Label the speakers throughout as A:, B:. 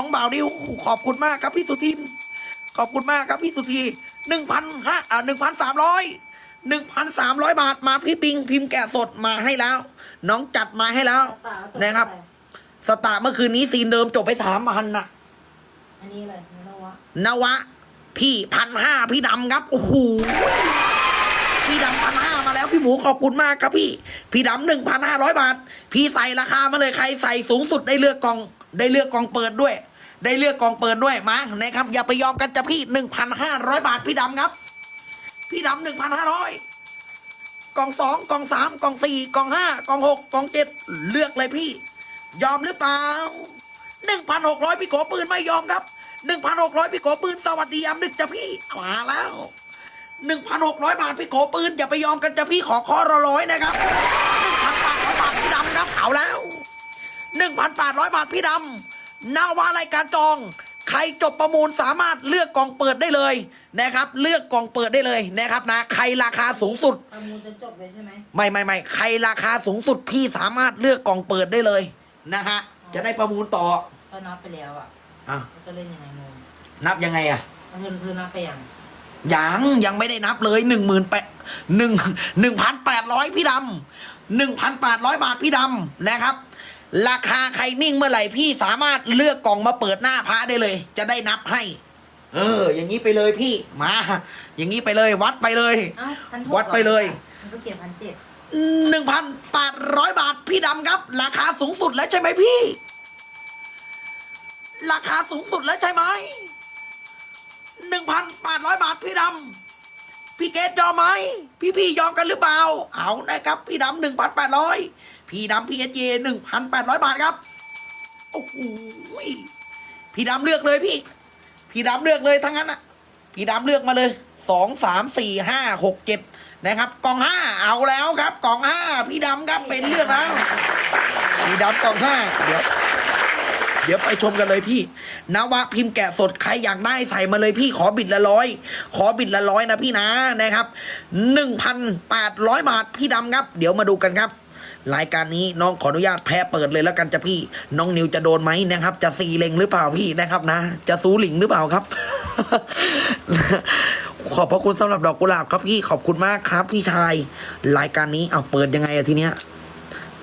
A: น้องบ่าวดิวขอบคุณมากครับพี่สุทิน ขอบคุณมากครับพี่สุธีหนึ่งพันห้าอ่าหนึ่งพันสามร้อยหนึ่งพันสามร้อยบาทมาพี่ปิง พิมพ์แกะสดมาให้แล้ว น้องจัดมาให้แล้ว
B: ตาจ
A: นะครับ
B: ไป
A: สตาร์เมื่อคืนนี้ซีนเดิมจบไปสามพันน่ะ
B: อันนี้เลยนี่นะวะ
A: นวะ พี่พันห้าพี่ดำครับ โอ้โหพี่ดำพันห้ามาแล้วพี่หมูขอบคุณมากครับพี่ พี่ดำหนึ่งพันห้าร้อยบาท พี่ใส่ราคามาเลยใครใส่สูงสุดได้เลือกกล่อง ได้เลือกกล่องเปิดด้วย ได้เลือกกองเปิดด้วยมานะครับ อย่าไปยอมกันจะพี่หนึ่งพันห้าร้อยบาทพี่ดำครับ พี่ดำหนึ่งพันห้าร้อยกองสองกองสามกองสี่กองห้ากองหกกองเจ็ดเลือกเลยพี่ ยอมหรือเปล่าหนึ่งพันหกร้อยพี่โกปืนไม่ยอมครับหนึ่งพันหกร้อยพี่โกปืนสวัสดียามดึกจะพี่มาแล้วหนึ่งพันหกร้อยบาทพี่โกปืนอย่าไปยอมกันจะพี่ขอข้อละร้อยนะครับหนึ่งพันแปดร้อยบาทพี่ดำครับเอาแล้วหนึ่งพันแปดร้อยบาทพี่ดำ นาวารายการจอง ใครจบประมูลสามารถเลือกกล่องเปิดได้เลยนะครับ เลือกกล่องเปิดได้เลยนะครับนะใครราคาสูงสุด
B: ประมูลจนจบเลยใช่ไหม
A: ไม่ไม่ไม่ใครราคาสูงสุดพี่สามารถเลือกกล่องเปิดได้เลยนะฮะจะได้ประมูลต่อ
B: ก็นับไปแล้วอะ
A: อะ
B: แล้วจะเล่นยังไงงง
A: นับยังไงอะ
B: แล้วเธอเธอนับไปยัง
A: ยังยังไม่ได้นับเลยหนึ่งหมื่นแปดหนึ่งหนึ่งพันแปดร้อยพี่ดำหนึ่งพันแปดร้อยบาทพี่ดำนะครับ ราคาใครนิ่งเมื่อไหร่พี่สามารถเลือกกล่องมาเปิดหน้าพระได้เลย จะได้นับให้ เออ อย่างนี้ไปเลยพี่มา อย่างนี้ไปเลยวัดไปเลย
B: เอ้าพัน
A: วัดไปเลย
B: มันก็เขียนพันเจ็ด
A: หนึ่งพันแปดร้อยบาทพี่ดำครับ ราคาสูงสุดแล้วใช่ไหมพี่ ราคาสูงสุดแล้วใช่ไหมหนึ่งพันแปดร้อยบาทพี่ดำพี่เกตยอมไหมพี่พี่ยอมกันหรือเปล่า เอานะครับพี่ดำหนึ่งพันแปดร้อย พี่ดำพี่เอเจหนึ่งพันแปดร้อยบาทครับ โอ้โหพี่ดำเลือกเลยพี่ พี่ดำเลือกเลยทั้งนั้นอะพี่ดำเลือกมาเลยสองสามสี่ห้าหกเจ็ดนะครับกล่องห้าเอาแล้วครับกล่องห้าพี่ดำครับเป็นเลือกแล้วพี่ดำกล่องห้าเดี๋ยวเดี๋ยวไปชมกันเลยพี่นวะพิมพ์แกะสดใครอยากได้ใส่มาเลยพี่ขอบิดละร้อยขอบิดละร้อยนะพี่นะนะครับหนึ่งพันแปดร้อยบาทพี่ดำครับ เดี๋ยวมาดูกันครับ รายการนี้น้องขออนุญาตแพ้เปิดเลยแล้วกันจะพี่ น้องนิวจะโดนไหมนะครับ จะซีเลงหรือเปล่าพี่นะครับนะ จะซูหลิงหรือเปล่าครับ ขอบพระคุณสำหรับดอกกุหลาบครับพี่ขอบคุณมากครับ พี่ชาย รายการนี้เอาเปิดยังไงอะทีเนี้ย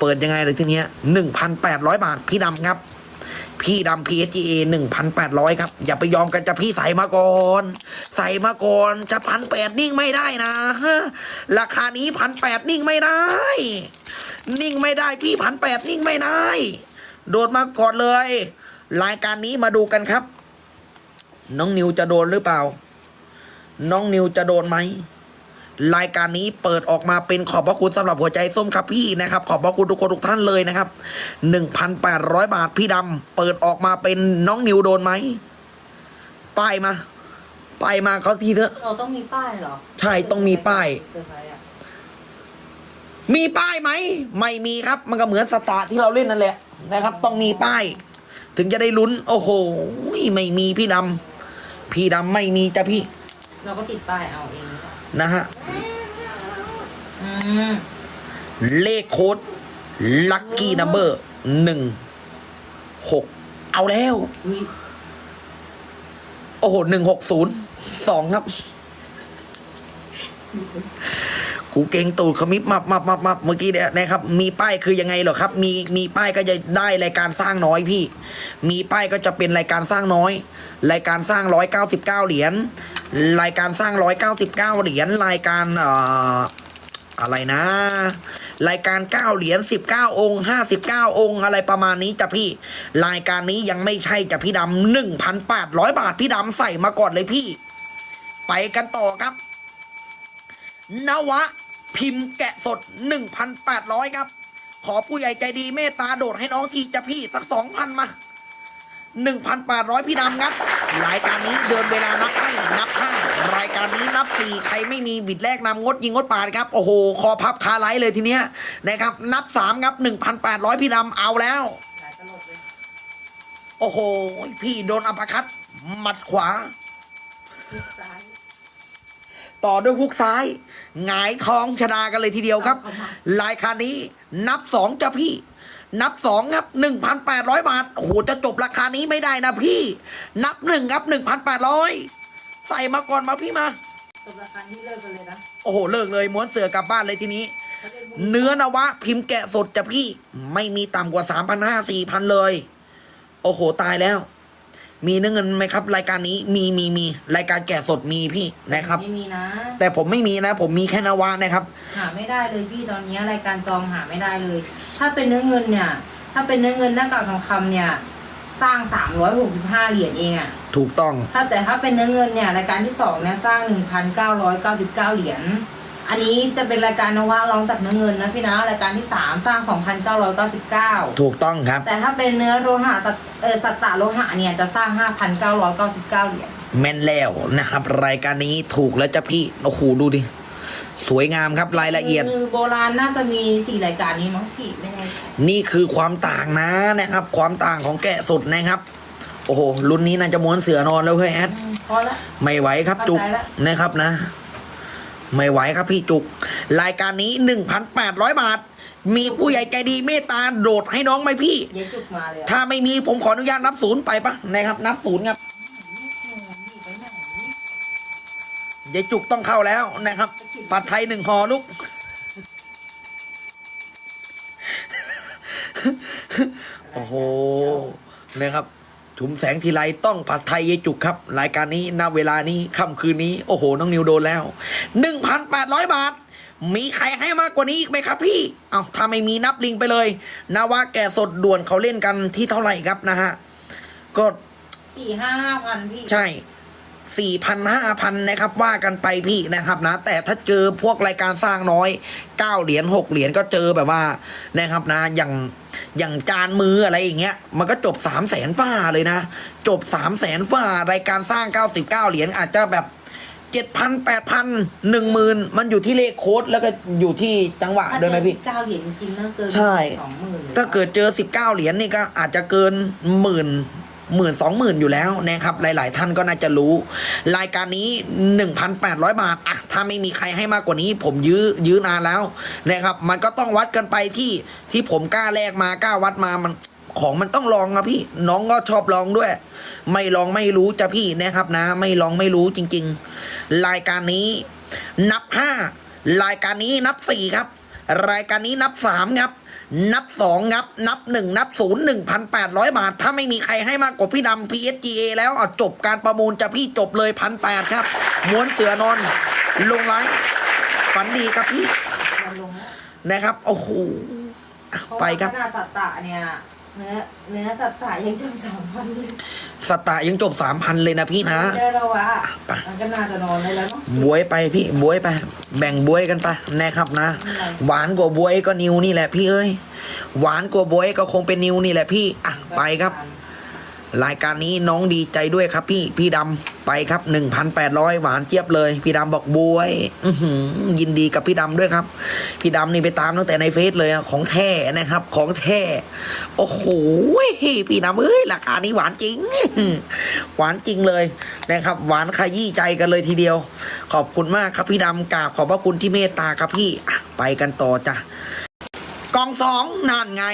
A: เปิดยังไงเลยทีเนี้ยหนึ่งพันแปดร้อยบาทพี่ดำครับ พี่ดำ PSGA หนึ่งพันแปดร้อยครับ อย่าไปยอมกันจะพี่ใส่มาก่อน ใส่มาก่อนจะพันแปดนิ่งไม่ได้นะ ราคานี้พันแปดนิ่งไม่ได้ นิ่งไม่ได้พี่พันแปดนิ่งไม่ได้ โดดมาก่อนเลย รายการนี้มาดูกันครับ น้องนิวจะโดนหรือเปล่า น้องนิวจะโดนไหมรายการนี้เปิดออกมาเป็นขอบพระคุณสำหรับหัวใจส้มครับพี่นะครับ ขอบพระคุณทุกคนทุกท่านเลยนะครับหนึ่งพันแปดร้อยบาทพี่ดำเปิดออกมาเป็นน้องนิวโดนไหมป้ายมาป้ายมาเขาทีเถอะ
B: เราต้องมีป้ายเหรอ
A: ใช่ต้องมีป้าย
B: เซอร์ไพรส์อะ
A: มีป้ายไหมไม่มีครับ มันก็เหมือนสตาร์ทที่เราเล่นนั่นแหละนะครับ ต้องมีป้าย ถึงจะได้ลุ้น โอ้โหไม่มีพี่ดำพี่ดำไม่มีจ้ะพี่
B: เราก็ติดป้ายเอาเองหรือเปล่า
A: นะฮะ
B: อืม
A: เลขโค้ดลัคกี้นัมเบอร์หนึ่งหกเอาแล้ว
B: อุ้ย
A: โอ้โหหนึ่งหกศูนย์สองครับ กูเก่งตูดขมิบมับมับมับมับเมื่อกี้เนี่ยนะครับ มีป้ายคือยังไงเหรอครับ มีมีป้ายก็จะได้รายการสร้างน้อยพี่ มีป้ายก็จะเป็นรายการสร้างน้อย รายการสร้างร้อยเก้าสิบเก้าเหรียญรายการสร้างร้อยเก้าสิบเก้าเหรียญรายการเอ่ออะไรนะ รายการเก้าเหรียญสิบเก้าองค์ห้าสิบเก้าองค์ อะไรประมาณนี้จ้ะพี่ รายการนี้ยังไม่ใช่จ้ะพี่ดำหนึ่งพันแปดร้อยบาทพี่ดำใส่มาก่อนเลยพี่ ไปกันต่อครับ นวะ พิมพ์แกะสด 1,800 ครับ ขอผู้ใหญ่ใจดีเมตตาโดดให้น้องทีจะพี่สัก 2,000 มา 1,800 พี่ดำครับ รายการนี้เดินเวลานับให้นับห้ารายการนี้นับสี่ใครไม่มีบิดแรกนำงดยิงงดปาดครับ โอ้โห คอพับคาไลเลยทีเนี้ยนะครับ นับสามครับ 1,800 พี่ดำเอาแล้ว โอ้โห พี่โดนอัปคัตหมัดขวา ต่อด้วยฮุกซ้าย หงายท้องชนะกันเลยทีเดียวครับ รายการนี้นับสองจ้ะพี่ นับสองครับหนึ่งพันแปดร้อยบาทโอ้โหจะจบราคานี้ไม่ได้นะพี่ นับหนึ่งครับหนึ่งพันแปดร้อยใส่มาก่อนมาพี่มา
B: จบราคาที่เลิกกันเลยนะ
A: โอ้โหเลิกเลยม้วนเสือกลับบ้านเลยทีนี้
B: เขาได้บุญ
A: เนื้อนวะพิมพ์แกะสดจะพี่ ไม่มีต่ำกว่าสามพันห้าสี่พันเลย โอ้โหตายแล้ว มีเนื้อเงินไหมครับ รายการนี้มีมีมีรายการแกะสดมีพี่นะครับ
B: ไม่มีนะ
A: แต่ผมไม่มีนะ ผมมีแค่นวะนะครับ
B: หาไม่ได้เลยพี่ตอนนี้รายการจองหาไม่ได้เลย ถ้าเป็นเนื้อเงินเนี่ย ถ้าเป็นเนื้อเงินหน้ากากทองคำเนี่ย สร้าง 365 เหรียญเองอะ
A: ถูกต้อง
B: ถ้าแต่ถ้าเป็นเนื้อเงินเนี่ยรายการที่สองเนี่ยสร้าง 1,999 เหรียญ อันนี้จะเป็นรายการนวะรองจากเนื้อเงินนะพี่นะรายการที่สามสร้าง2,999
A: ถูกต้องครับ
B: แต่ถ้าเป็นเนื้อโลหะสัตเออสัตตะโลหะเนี่ยจะสร้าง 5,999เหรียญ
A: แม่นแล้วนะครับ รายการนี้ถูกแล้วจ้ะพี่โอ้โหดูดิสวยงามครับรายละเอียด
B: คือโบราณน่าจะมีสี่รายการนี้มั้งพี่ไม่แน่ใจ
A: นี่คือความต่างนะนะครับ ความต่างของแกะสดนะครับ โอ้โหรุ่นนี้น่าจะม้วนเสือนอนแล้วเฮ้ยแอด
B: อืมพอละ
A: ไม่ไหวครับจุก
B: เข้าใจแล้ว
A: นะครับนะ ไม่ไหวครับพี่จุก รายการนี้หนึ่งพันแปดร้อยบาท มีผู้ใหญ่ใจดีเมตตาโดดให้น้องไหมพี่
B: เดี๋ยวจุกมาเลยอะ
A: ถ้าไม่มีผมขออนุญาตนับศูนย์ไปปะนะครับ นับศูนย์ครับยายจุกต้องเข้าแล้วนะครับ ผัดไทยหนึ่งห่อลูก โอ้โหนะครับ ชุมแสงทีไรต้องผัดไทยยายจุกครับ รายการนี้ณเวลานี้ค่ำคืนนี้ โอ้โห น้องนิวโดนแล้วหนึ่งพันแปดร้อยบาท มีใครให้มากกว่านี้อีกไหมครับพี่ เอาถ้าไม่มีนับลิงไปเลยนาวาแก่สดด่วนเขาเล่นกันที่เท่าไหร่ครับนะฮะ ก็
B: สี่ห้าห้าพันพี่
A: ใช่สี่พันห้าพันนะครับว่ากันไปพี่นะครับนะ แต่ถ้าเจอพวกรายการสร้างน้อยเก้าเหรียญหกเหรียญก็เจอแบบว่านะครับนะอย่าง อย่างจานมืออะไรอย่างเงี้ย มันก็จบสามแสนฝ้าเลยนะ จบสามแสนฝ้ารายการสร้างเก้าสิบเก้าเหรียญอาจจะแบบเจ็ดพันแปดพันหนึ่งหมื่นมันอยู่ที่เลขโค้ดแล้วก็อยู่ที่จังหวะ
B: ถ้า
A: ด้วยไหม
B: เจอ
A: พี่
B: สิบเก้าเหรียญจริงๆน่าเกิน
A: ใช่
B: สองหมื่น
A: ถ้าเกิดเจอ19เหรียญนี่ก็อาจจะเกินหมื่น หมื่นสองหมื่นอยู่แล้วนะครับหลาย ๆ ท่านก็น่าจะรู้ รายการนี้ 1,800 บาทอะถ้าไม่มีใครให้มากกว่านี้ ผมยื้อยื้อนานแล้วนะครับมันก็ต้องวัดกันไปที่ที่ผมกล้าแลกมากล้าวัดมามันของมันต้องลองอะพี่น้องก็ชอบลองด้วย ไม่ลองไม่รู้จะพี่นะครับนะ ไม่ลองไม่รู้จริง ๆ รายการนี้นับห้ารายการนี้นับสี่ครับ รายการนี้นับสามครับ นับสองครับ นับหนึ่งนับศูนย์หนึ่งพันแปดร้อยบาท ถ้าไม่มีใครให้มากกว่าพี่ดำ PSGA แล้วอะจบการประมูลจะพี่จบเลยพันแปดครับ ม้วนเสือนอน ลงไลฟ์ฝันดีครับพี่
B: มันลงแล้ว
A: นะครับ โอ้โหอะ
B: เพราะ
A: ไป
B: ว่า
A: ครับ
B: ขนาดสัตตะเนี่ย เนื้อเนื้อสัตตะยังจำสามพันเลย
A: สตาร์ยังจบสามพันเลยนะพี่นะ
B: ได้แล้ววะ
A: ไป
B: มันก็น่าจะนอนได้แล้วเนาะ
A: บวยไปพี่บวยไป แบ่งบวยกันไปนะครับนะ หวานกว่าบวยก็นิวนี่แหละพี่เอ้ยหวานกว่าบวยก็คงเป็นนิวนี่แหละพี่อะไปครับ รายการนี้น้องดีใจด้วยครับพี่พี่ดำไปครับ 1,800 หวานเจี๊ยบเลย พี่ดำบอกบวยยินดีกับพี่ดำด้วยครับ พี่ดำนี่ไปตามตั้งแต่ในเฟซเลยของแท้นะครับ ของแท้โอ้โหพี่ดำเอ้ยราคานี้หวานจริง หวานจริงเลยนะครับ หวานขยี้ใจกันเลยทีเดียว ขอบคุณมากครับพี่ดำกราบขอบพระคุณที่เมตตาครับพี่ไปกันต่อจ้ะกองสองนั่นไง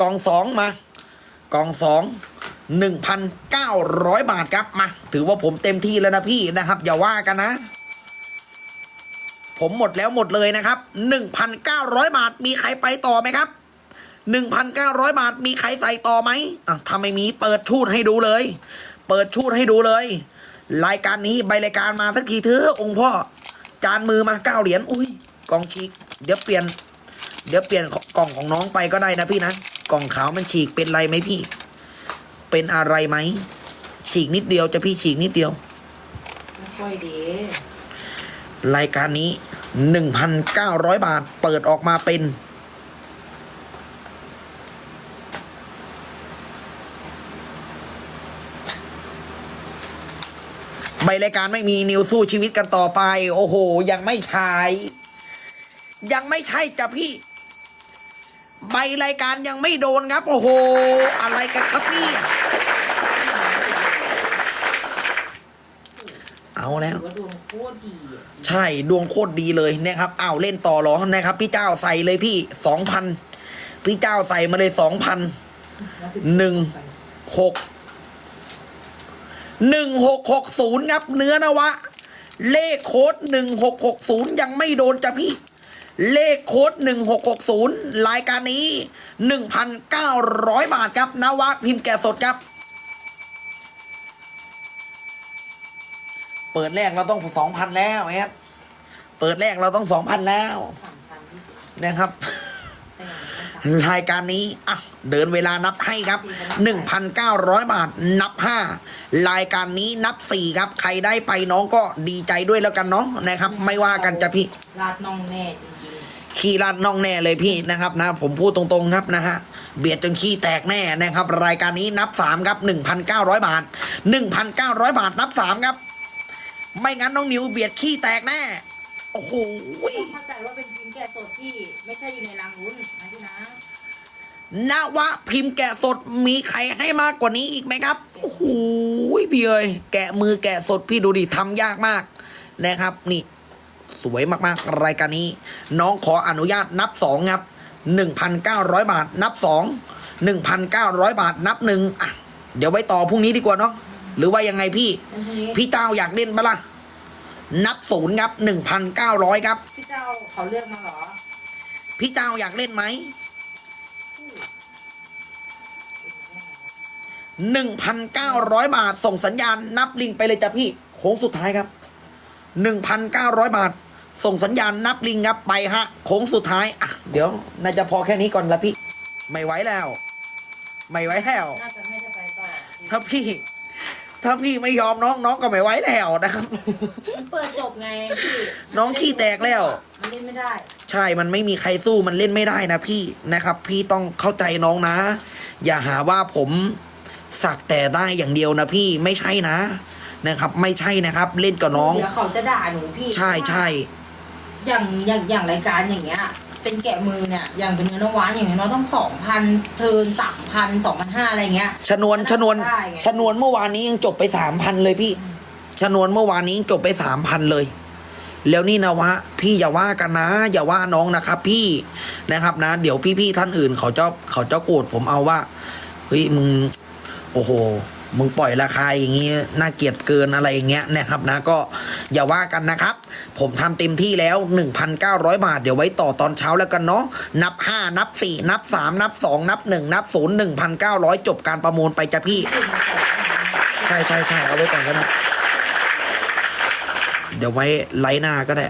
A: กองสองมากองสอง หนึ่งพันเก้าร้อยบาทครับมา ถือว่าผมเต็มที่แล้วนะพี่นะครับ อย่าว่ากันนะ ผมหมดแล้วหมดเลยนะครับหนึ่งพันเก้าร้อยบาทมีใครไปต่อไหมครับหนึ่งพันเก้าร้อยบาทมีใครใส่ต่อไหมอะถ้าไม่มีเปิดชูดให้ดูเลย เปิดชูดให้ดูเลย รายการนี้ใบรายการมาสักทีเถอะองค์พ่อ จานมือมาเก้าเหรียญอุ้ยกองฉีกเดี๋ยวเปลี่ยน เดี๋ยวเปลี่ยนกล่องของน้องไปก็ได้นะพี่นะ กล่องขาวมันฉีกเป็นไรไหมพี่ เป็นอะไรไหม ฉีกนิดเดียวจะพี่ฉีกนิดเดียว
B: ไม่ค่อยดี
A: รายการนี้หนึ่งพันเก้าร้อยบาทเปิดออกมาเป็น ใบรายการไม่มีนิวสู้ชีวิตกันต่อไป โอ้โห ยังไม่ใช่ยังไม่ใช่จ้ะพี่ ใบรายการยังไม่โดนครับ โอ้โห อะไรกันครับเนี่ยเอาแล้ว
B: ถือว่าดวงโค ตรดี
A: ใช่ดวงโคตรดีเลยนะครับอ้าวเล่นต่อหรอนะครับ พี่เจ้าใส่เลยพี่สองพันพี่เจ้าใส่มาเลยสองพันหนึ่งหกหนึ่งหกหกศูนย์ครับเนื้อนวะ เลขโค้ดหนึ่งหกหกศูนย์ยังไม่โดนจ้ะพี่ เลขโค้ดหนึ่งหกหกศูนย์รายการนี้หนึ่งพันเก้าร้อยบาทครับนวะพิมพ์แก่สดครับ เปิดแรกเราต้องสองพันแล้วแอดเปิดแรกเราต้องสองพันแล้ว
B: สามพันที่สิบ
A: นะครับ
B: แต่อย่างนี้ก็สาม
A: รายการนี้อะเดินเวลานับให้ครับ 1,900 บาท นับ 5 รายการนี้นับ 4 ครับ ใครได้ไปน้องก็ดีใจด้วยแล้วกันเนาะนะครับ ไม่ว่ากันจะพี่
B: ลาดน่องแน่จริง
A: ขี้ลาดน้องแน่เลยพี่นะครับนะ ผมพูดตรงๆครับนะฮะเบียดจนขี้แตกแน่นะครับ รายการนี้นับ 3 ครับ 1,900 บาท 1,900 บาทนับ 3 ครับ ไม่งั้นน้องนิวเบียดขี้แตกแน่ โอ้โห
B: ๆต้องเข้าใจว่าเป็นพิมพ์แกะสดที่ไม่ใช่อยู่ในรังวุ้นนะพี่นะ
A: นวะพิมพ์แกะสดมีใครให้มากกว่านี้อีกไหมครับ โอ้โหพี่เอ้ยแกะมือแกะสดพี่ดูดิทำยากมากนะครับ นี่ สวยมากๆ รายการนี้ น้องขออนุญาตนับสองครับหนึ่งพันเก้าร้อยบาทนับสองหนึ่งพันเก้าร้อยบาทนับหนึ่งอะเดี๋ยวไว้ต่อพรุ่งนี้ดีกว่าเนาะ หรือว่ายังไงพี่
B: วันพรุ่งนี้
A: พี่เจ้าอยากเล่นปะล่ะ นับศูนย์ครับหนึ่งพันเก้าร้อยครับ
B: พี่เจ้าเขาเลือกมาเหรอ
A: พี่เจ้าอยากเล่นไหมหนึ่งพันเก้าร้อยบาท ส่งสัญญาณนับลิงไปเลยจ้ะพี่โค้งสุดท้ายครับหนึ่งพันเก้าร้อยบาท ส่งสัญญาณนับลิงครับไปฮะโค้งสุดท้ายอะเดี๋ยวน่าจะพอแค่นี้ก่อนละพี่ ไม่ไหวแล้ว ไม่ไหวแล้ว
B: น่าจะไม่ได้ไปต่อ
A: ถ้าพี่ ถ้าพี่ไม่ยอมน้องน้องก็ไม่ไหวแล้วนะครับ
B: มันเปิดจบไงพี่
A: น้องขี้แตกแล้ว
B: มันเล่นไม่ได้
A: ใช่ มันไม่มีใครสู้มันเล่นไม่ได้นะพี่นะครับ พี่ต้องเข้าใจน้องนะ อย่าหาว่าผมสักแต่ได้อย่างเดียวนะพี่ไม่ใช่นะนะครับ ไม่ใช่นะครับ เล่นกับน้อง
B: เดี๋ยวเขาจะด่าหนูพี่
A: ใช่ใช่
B: อย่างอย่างอย่างรายการอย่างเงี้ย เป็นแกะมือเนี่ยอย่างเป็นเนื้อนวานอย่างน้อยต้องสองพันเทิร์นสามพันสองพันห้าอะไรเงี้ย
A: ชนวนชนวน
B: ได้ไง
A: ชนวนเมื่อวานนี้ยังจบไปสามพันเลยพี่ ชนวนเมื่อวานนี้ยังจบไปสามพันเลย แล้วนี่นะวะ พี่อย่าว่ากันนะ อย่าว่าน้องนะครับ พี่นะครับนะ เดี๋ยวพี่ๆท่านอื่นเขาจะเขาจะโกรธผมเอาว่าเฮ้ยมึงโอ้โห มึงปล่อยราคาอย่างงี้น่าเกลียดเกินอะไรอย่างเงี้ยนะครับนะก็อย่าว่ากันนะครับ ผมทำเต็มที่แล้ว 1,900 บาท เดี๋ยวไว้ต่อตอนเช้าแล้วกันเนาะนับ 5 นับ 4 นับ 3 นับ 2 นับ 1 นับ 0 1,900 จบการประมูลไปจ้ะพี่ ใช่ใช่ใช่เอาไว้ก่อนก็ได้เดี๋ยวไว้ไลน์หน้าก็ได้